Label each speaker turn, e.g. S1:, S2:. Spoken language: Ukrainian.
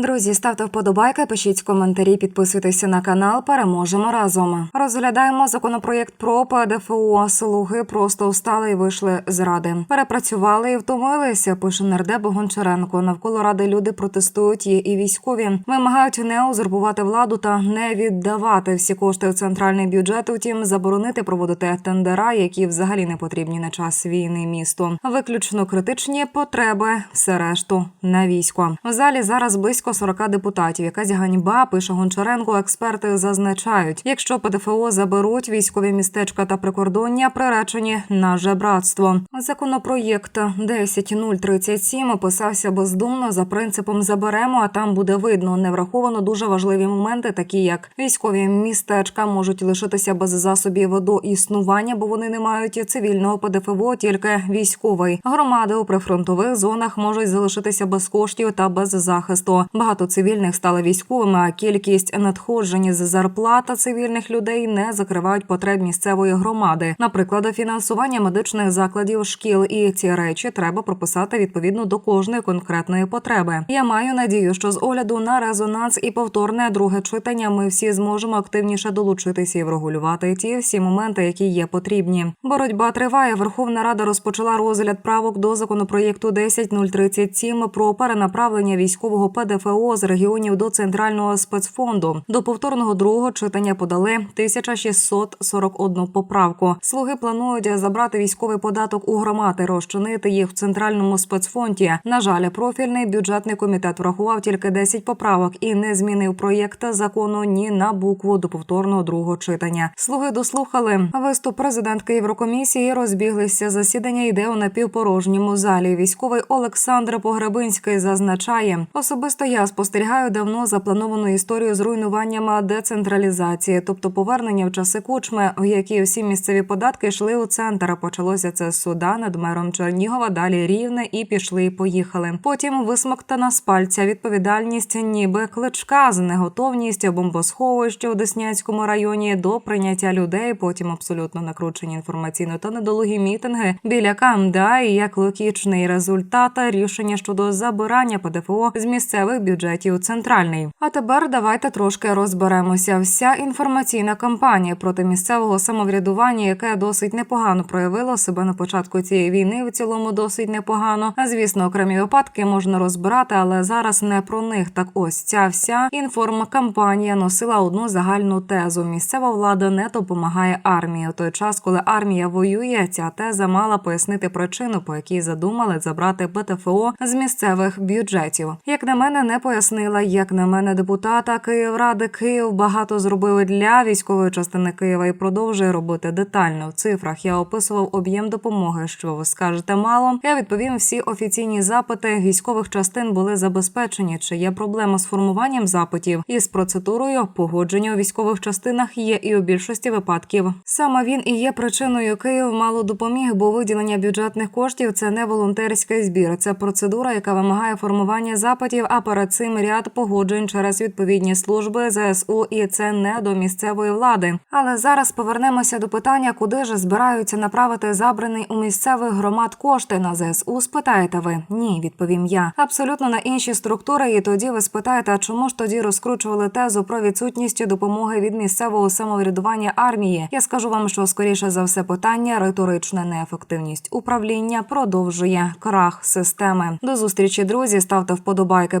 S1: Друзі, ставте вподобайки, пишіть коментарі, підписуйтеся на канал. Переможемо разом. Розглядаємо законопроєкт про ПДФО. Слуги просто встали і вийшли з ради. Перепрацювали і втомилися. Пише нардеп Гончаренко. Навколо ради люди протестують. Є і військові вимагають не узурпувати владу та не віддавати всі кошти в центральний бюджет. Утім, заборонити проводити тендера, які взагалі не потрібні на час війни місту. Виключно критичні потреби, все решту на військо. В залі зараз близько 40 депутатів. Якась ганьба пише Гончаренко. Експерти зазначають, якщо ПДФО заберуть військові містечка та прикордоння, приречені на жебратство. Законопроєкт 10037 описався бездумно за принципом заберемо, а там буде видно. Не враховано дуже важливі моменти, такі як військові містечка можуть лишитися без засобів до існування, бо вони не мають цивільного ПДФО, тільки військовий. Громади у прифронтових зонах можуть залишитися без коштів та без захисту. Багато цивільних стали військовими, а кількість надходжень з зарплата цивільних людей не закривають потреб місцевої громади. Наприклад, фінансування медичних закладів, шкіл і ці речі треба прописати відповідно до кожної конкретної потреби. Я маю надію, що з огляду на резонанс і повторне друге читання ми всі зможемо активніше долучитися і врегулювати ті всі моменти, які є потрібні. Боротьба триває. Верховна Рада розпочала розгляд правок до законопроєкту 10037 про перенаправлення військового ПДФО з регіонів до центрального спецфонду. До повторного другого читання подали 1641 поправку. Слуги планують забрати військовий податок у громади, розчинити їх в центральному спецфонді. На жаль, профільний бюджетний комітет врахував тільки 10 поправок і не змінив проєкт закону ні на букву до повторного другого читання. Слуги дослухали виступ президентки Єврокомісії. Розбіглися. Засідання йде у напівпорожньому залі. Військовий Олександр Погребинський зазначає: особисто я спостерігаю давно заплановану історію з руйнуванням децентралізації, тобто повернення в часи кучми, в які всі місцеві податки йшли у центр. Почалося це з суда над мером Чернігова, далі рівне і пішли і поїхали. Потім висмоктана з пальця відповідальність, ніби кличка з неготовність бомбосховища у Деснянському районі до прийняття людей. Потім абсолютно накручені інформаційно та недолугі мітинги біля КМДА і як логічний результат рішення щодо забирання ПДФО з місцевих бюджетів центральний. А тепер давайте трошки розберемося. Вся інформаційна кампанія проти місцевого самоврядування, яке досить непогано проявило себе на початку цієї війни, в цілому досить непогано. Звісно, окремі випадки можна розбирати, але зараз не про них. Так ось ця вся інформкампанія носила одну загальну тезу: місцева влада не допомагає армії. У той час, коли армія воює, ця теза мала пояснити причину, по якій задумали забрати ПТФО з місцевих бюджетів. Як на мене, не пояснила. Як на мене, депутата Київради Київ багато зробили для військової частини Києва і продовжує робити детально в цифрах. Я описував об'єм допомоги. Що ви скажете мало? Я відповім всі офіційні запити військових частин були забезпечені. Чи є проблема з формуванням запитів і з процедурою погодження у військових частинах є і у більшості випадків. Саме він і є причиною Київ мало допоміг, бо виділення бюджетних коштів це не волонтерський збір, це процедура, яка вимагає формування запитів. А цим ряд погоджень через відповідні служби ЗСУ, і це не до місцевої влади. Але зараз повернемося до питання, куди ж збираються направити забраний у місцевих громад кошти на ЗСУ. Спитаєте ви? Ні, відповім я. Абсолютно на інші структури. І тоді ви спитаєте, а чому ж тоді розкручували тезу про відсутність допомоги від місцевого самоврядування армії? Я скажу вам, що скоріше за все питання риторична неефективність управління продовжує крах системи. До зустрічі, друзі. Ставте вподобайки,